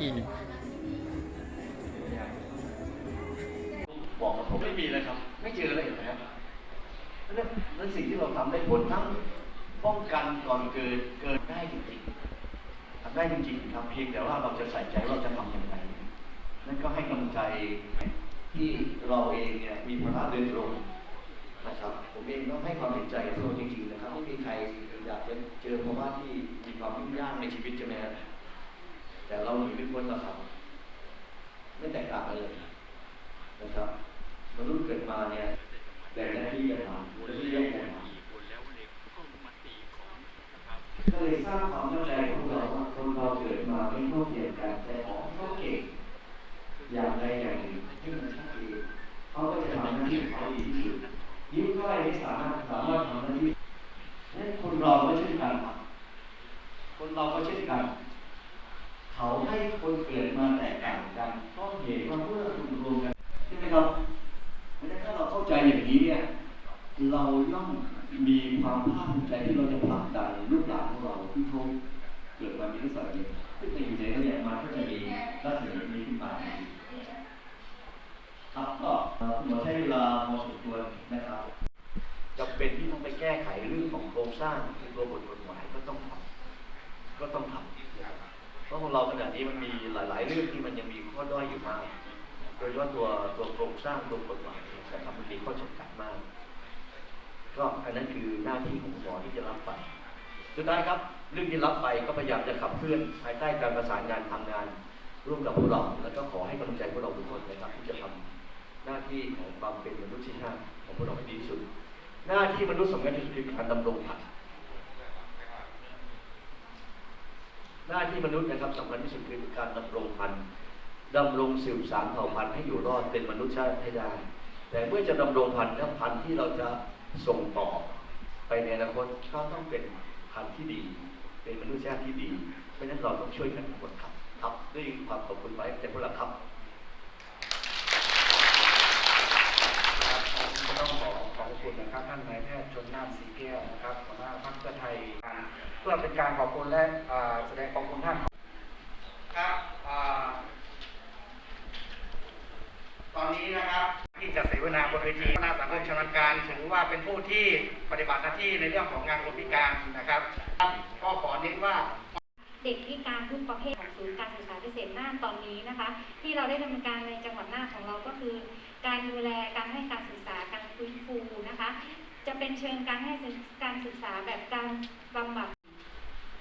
กี้บอกผมไม่มีเลยครับ ไม่เจอเลยนะครับนั่นสิ่งที่เราทำได้ผลทั้งป้องกันก่อนเกิดเกิดได้จริงๆทำได้จริงๆครับเพียงแต่ว่าเราจะใส่ใจว่าจะทำอย่างไรนั่นก็ให้กำลังใจที่เราเองเนี่ยมีภาระโดยตรงนะครับ ผมเองต้องให้ความเห็นใจกับเราจริงๆนะครับไม่มีใครอยากจะเจอภาวะที่มีความยุ่งยากในชีวิตใช่ไหมครับ แต่เราหนีไม่พ้นหรอกครับ ไม่แตกต่างกันเลยนะครับมนุษย์เกิดมาเนี่ยแต่หน้าที่จะทำและที่เรียกว่าก็เลยสร้างความเข้าใจของเราว่าคนเราเกิดมาไม่เท่าเทียมกันแต่ของเขาเก่งอย่างใดอย่างหนึ่งที่มันชัดเจนเขาก็จะทำหน้าที่ของเขาดีที่สุดยิ้มก้อยไม่สามารถสามารถทำหน้าที่นั้นคนเราก็เช่นกันครับคนเราก็เช่นกัน เขา ให้คนเกิดมาแตกต่างกันเพราะเหตุว่าเมื่อคุณรวมกันใช่ไหมครับเพราะฉะนั้นถ้าเราเข้าใจอย่างนี้เนี่ยเราย่อมมีความภาคภูมิใจที่เราจะผลักดันลูกหลานของเราที่เขาเกิดมามีลักษณะนี้ขึ้นมาอยู่ในระเนี่ยมาก็จะมีลักษณะนี้ขึ้นมาครับก็คุณหมอใช้เวลาพอสมควรนะครับจำเป็นที่ต้องไปแก้ไขเรื่องของโครงสร้างตัวบทกฎหมายก็ต้อง นี้มันมีหลาย ๆ เรื่องที่มันยังมีข้อด้อยอยู่มาก โดยเฉพาะตัวตัวโครงสร้างตัวกฎหมายนี่ยนะครับมันมีข้อจำกัดมาก ก็อันนั้นคือหน้าที่ของหมอที่จะรับไป สุดท้ายครับ เรื่องที่รับไปก็พยายามจะขับเคลื่อนภายใต้การประสานงานทำงาน ร่วมกับพวกเรา แล้วก็ขอให้กำลังใจพวกเราทุกคนนะครับที่จะทำหน้าที่ของความเป็นมนุษยชาติของพวกเราให้ดีที่สุด หน้าที่มนุษย์สำคัญที่สุดคือการดำรงพันธุ์ หน้าที่มนุษย์นะครับสำคัญที่สุดคือการดำรงพันธุ์ดำรงสืบสานเผ่าพันธุ์ให้อยู่รอดเป็นมนุษยชาติให้ได้ แต่เมื่อจะดำรงพันธุ์แล้วพันธุ์ที่เราจะส่งต่อไปในอนาคตก็ต้องเป็นพันธุ์ที่ดี เป็นมนุษยชาติที่ดี เพราะฉะนั้นเราต้องช่วยกันทุกคนครับ ครับด้วยความขอบคุณไว้แต่พวกเราครับผมก็ต้องขอขอบ คุณนะครับท่านนายแพทย์ชนน่านสีแก้วนะครับหัวหน้าพรรคเพื่อไทยเพื่อเป็นการขอบคุณและแสดงขอบคุณท่านครับตอนนี้นะครับที่จะเสวนาบนเวทีคณะสังคมชำนาญการถือว่าเป็นผู้ที่ปฏิบัติหน้าที่ในเรื่องของงานคนพิการนะครับก็ขอเน้นว่าเด็กพิการทุกประเภทของศูนย์การศึกษาพิเศษน่านตอนนี้นะคะ ที่เราได้ดำเนินการในจังหวัดน่านของเราก็คือ การดูแลการให้การศึกษาการฟื้นฟูนะคะจะ เป็นเชิงการให้การศึกษาแบบการบำบัด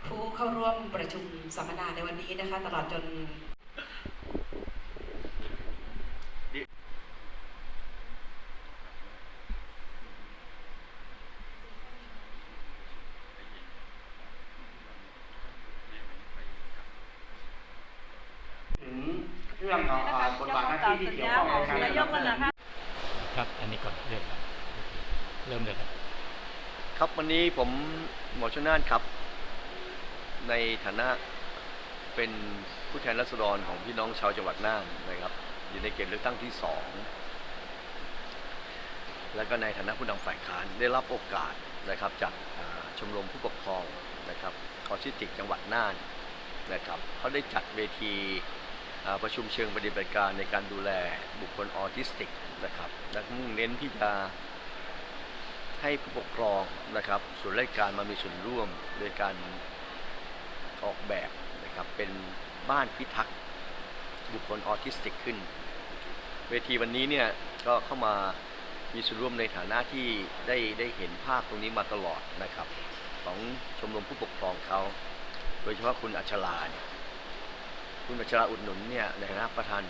ผู้เข้าร่วมประชุมสัมมนาในวันนี้นะคะ ตลอดจนถึงเรื่องของอ่าบทบาทหน้าที่ที่เกี่ยวข้องกับการดำเนินงานครับ อันนี้ก่อนเริ่มครับ เริ่มเลยครับครับวันนี้ผมหมอชนน่านครับ ในฐานะเป็นผู้แทนรัษฎรของพี่น้องชาวจังหวัดน่านนะครับ อยู่ในเขตเลือกตั้งที่สองแล้วก็ในฐานะผู้นำฝ่ายค้านได้รับโอกาสนะครับจากชมรมผู้ปกครองนะครับออทิสติกจังหวัดน่านนะครับเขาได้จัดเวทีประชุมเชิงปฏิบัติการในการดูแลบุคคลออทิสติกนะครับและมุ่งเน้นที่จะ ให้ผู้ปกครองนะครับส่วนราชการมามีส่วนร่วมโดยการออกแบบนะครับเป็นบ้านพิทักษ์บุคคลออทิสติกขึ้น เวทีวันนี้เนี่ยก็เข้ามามีส่วนร่วมในฐานะที่ได้ได้เห็นภาพตรงนี้มาตลอดนะครับของชมรมผู้ปกครองเขา โดยเฉพาะคุณอัชราเนี่ยคุณอัชราอุดหนุนเนี่ยในฐานะประธาน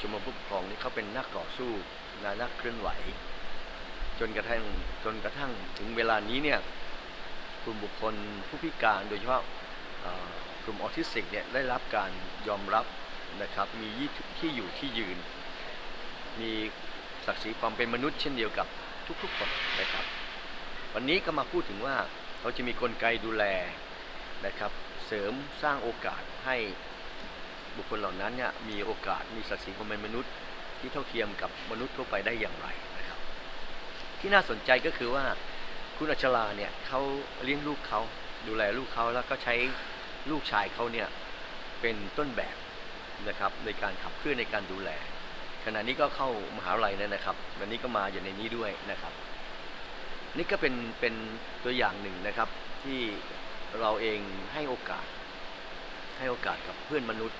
ชมรมผู้ปกครองนี่เขาเป็นนักต่อสู้นะนักเคลื่อนไหว จนกระทั่งจนกระทั่งถึงเวลานี้เนี่ยกลุ่มบุคคลผู้พิการโดยเฉพาะกลุ่มออทิสติกเนี่ยได้รับการยอมรับนะครับมีที่อยู่ที่ยืน มีศักดิ์ศรีความเป็นมนุษย์เช่นเดียวกับทุกๆคนนะครับ วันนี้ก็มาพูดถึงว่าเราจะมีกลไกดูแลนะครับเสริมสร้างโอกาสให้บุคคลเหล่านั้นเนี่ยมีโอกาสมีศักดิ์ศรีความเป็นมนุษย์ที่เท่าเทียมกับมนุษย์ทั่วไปได้อย่างไรนะ ที่น่าสนใจก็คือว่าคุณอัชราเนี่ยเขาเลี้ยงลูกเขาดูแลลูกเขาแล้วก็ใช้ลูกชายเขาเนี่ยเป็นต้นแบบนะครับในการขับเคลื่อนในการดูแล ขณะนี้ก็เข้ามหาวิทยาลัยแล้วนะครับ วันนี้ก็มาอยู่ในนี้ด้วยนะครับ นี่ก็เป็นเป็นตัวอย่างหนึ่งนะครับที่เราเองให้โอกาส ให้โอกาสกับเพื่อนมนุษย์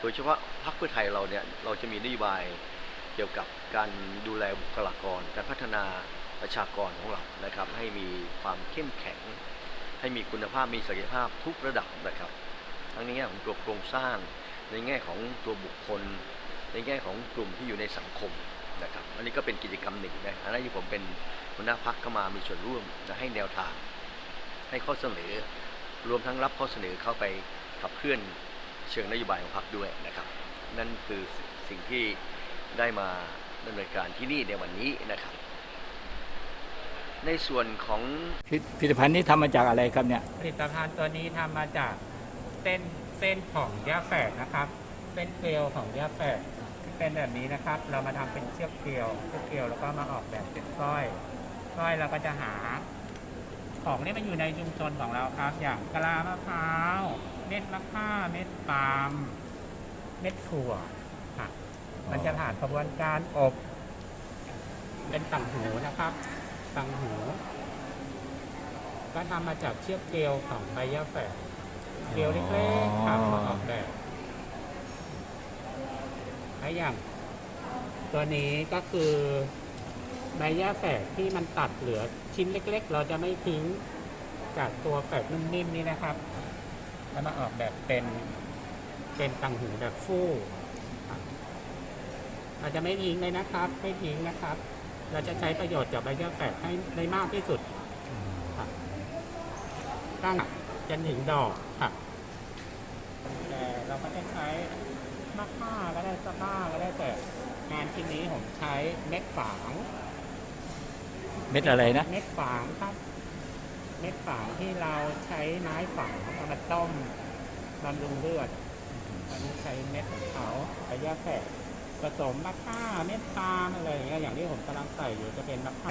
โดยเฉพาะพรรคเพื่อไทยเราเนี่ยเราจะมีนโยบายเกี่ยวกับการดูแลบุคลากร การพัฒนา ประชากรของเรานะครับ ให้มีความเข้มแข็ง ให้มีคุณภาพมีศักยภาพทุกระดับนะครับ ทั้งในแง่ของตัวโครงสร้าง ในแง่ของตัวบุคคล ในแง่ของกลุ่มที่อยู่ในสังคมนะครับ อันนี้ก็เป็นกิจกรรมหนึ่งนะอันนั้นที่ผมเป็นหัวหน้าพักก็มามีส่วนร่วมและให้แนวทาง ให้ข้อเสนอ รวมทั้งรับข้อเสนอเข้าไปขับเคลื่อนเชิงนโยบายของพรรคด้วยนะครับ นั่นคือสิ่งที่ได้มาดำเนินการที่นี่ในวันนี้นะครับ ในส่วนของพิผลิตภัณฑ์นี้ทำมาจากอะไรครับเนี่ย ผลิตภัณฑ์ตัวนี้ทำมาจากเส้นเส้นของย่าแฝกนะครับ เส้นเกลียวของย่าแฝกที่เป็นแบบนี้นะครับ เรามาทำเป็นเชือกเกลียวเชือกเกลียวแล้วก็มาออกแบบเป็นสร้อยสร้อยเราก็จะหา ของนี่มันอยู่ในชุมชนของเราครับ อย่างกะลามะพร้าว เม็ดมะข่าเม็ดปาล์มเม็ดถั่วค่ะมันจะผ่านกระบวนการอบ เป็นต่างหูนะครับ ต่างหู ก็ทำมาจากเชือกเกลียวของใบย่าแฝกเกลียวเล็กๆครับมาออกแบบและอย่าง ตัวนี้ก็คือใบย่าแฝกที่มันตัดเหลือชิ้นเล็ก ๆ เราจะไม่ทิ้งจากตัวแฝกนุ่มนิ่มนี้นะครับ แล้วมาออกแบบเป็นเป็นตังหูแบบฟู่ครับเราจะไม่ทิ้งเลยนะครับ ไม่ทิ้งนะครับ เราจะใช้ประโยชน์จากใบย่าแฝกให้ได้มากที่สุดครับตั้งจนถึงดอกค่ะแต่เราก็จะใช้มะค่าก็ได้สะบ้าก็ได้แต่งานชิ้นนี้ผมใช้เม็ดฝางเม็ดอะไรนะ เม็ดฝางครับ เม็ดฝางที่เราใช้ไม้ฝางเอามาต้มบำรุงเลือดอันนี้ใช้เม็ดของเขาไปย่าแฝก ผสมมะค่าเม็ดตาลอะไรอย่างเงี้ยอย่างที่ผมกำลังใส่อยู่จะเป็นมะค่า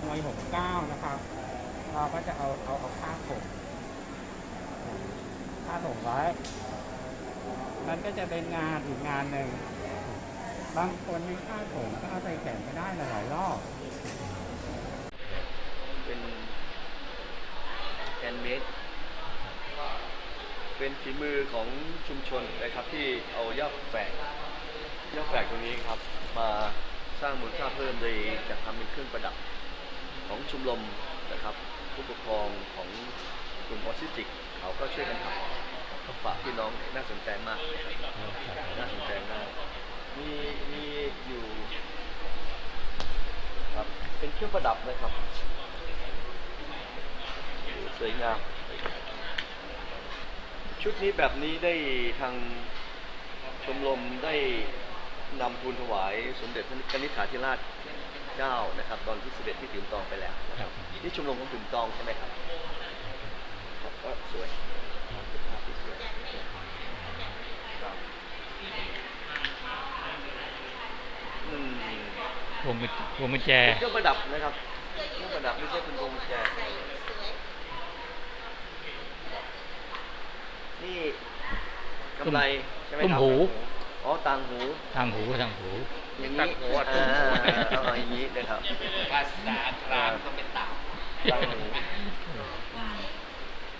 หน่วยหกเก้านะครับเราก็จะเอาเอาเอาค่าผมค่าผมไว้ มันก็จะเป็นงานอีกงานหนึ่งบางคนมีค่าผมก็เอาไปแข่งไม่ได้หลายๆรอบเป็นแอนเมด เป็นฝีมือของชุมชนนะครับที่เอาย่าแฝกย่าแฝกตรงนี้ครับ มาสร้างมูลค่าเพิ่มโดยจะทำเป็นเครื่องประดับของชุมรมนะครับ ผู้ปกครองของกลุ่มออทิสติก เขาก็ช่วยกันทำก็ฝากพี่น้องน่าสนใจมากนะครับน่าสนใจมากมีมีอยู่ครับเป็นเครื่องประดับนะครับ สวยงาม ชุดนี้แบบนี้ได้ทางชมรมได้นำทูลถวายสมเด็จพระนิธิฐาธิราชเจ้านะครับ ตอนที่เสด็จที่ถืมตองไปแล้วนะครับนี่ชมรมของถืมตองใช่ไหมครับครับก็สวยเป็นภาพที่สวยครับอืมพวงกุญพวงกุญแจ เป็นเครื่องประดับนะครับเครื่องประดับไม่ใช่เป็นพวงกุญแจ นี่กำไรใช่ไหมครับตุ้มหู อ๋อต่างหูทางหูทางหู อย่างนี้อ่าเอาอย่างนี้นะครับ ภาษากลางก็เป็นต่างต่างหู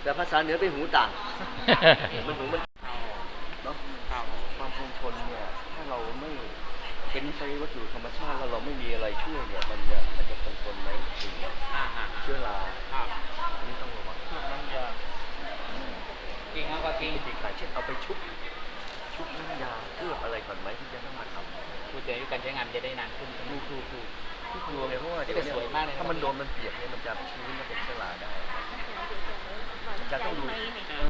แต่ภาษาเหนือเป็นหูต่าง มันหูมันเนาะความคงทนเนี่ย ถ้าเราไม่เป็นใช้วัตถุธรรมชาติแล้วเราไม่มีอะไรช่วยเนี่ย มันจะมันจะคงทนไหมถึงแบบอ่าฮะเชื้อราครับอันนี้ต้องระวังมันจะจ ริงแล้วก็จริงวิธีการเช่นเอาไปชุบชุบน้ำยาเคลือบอะไรก่อนไหมที่จะต้องมาทำคุณจะอายุการใช้งานจะได้นานขึ้นดูดูดูที่กลัวไงเพราะว่าเดี๋ยวแต่เนี่ยสวยมากเลยนะถ้ามันโดนมันเปียกเนี่ยมันจะชื้นมันเป็นเชื้อราได้อาจารย์ต้องดูไหน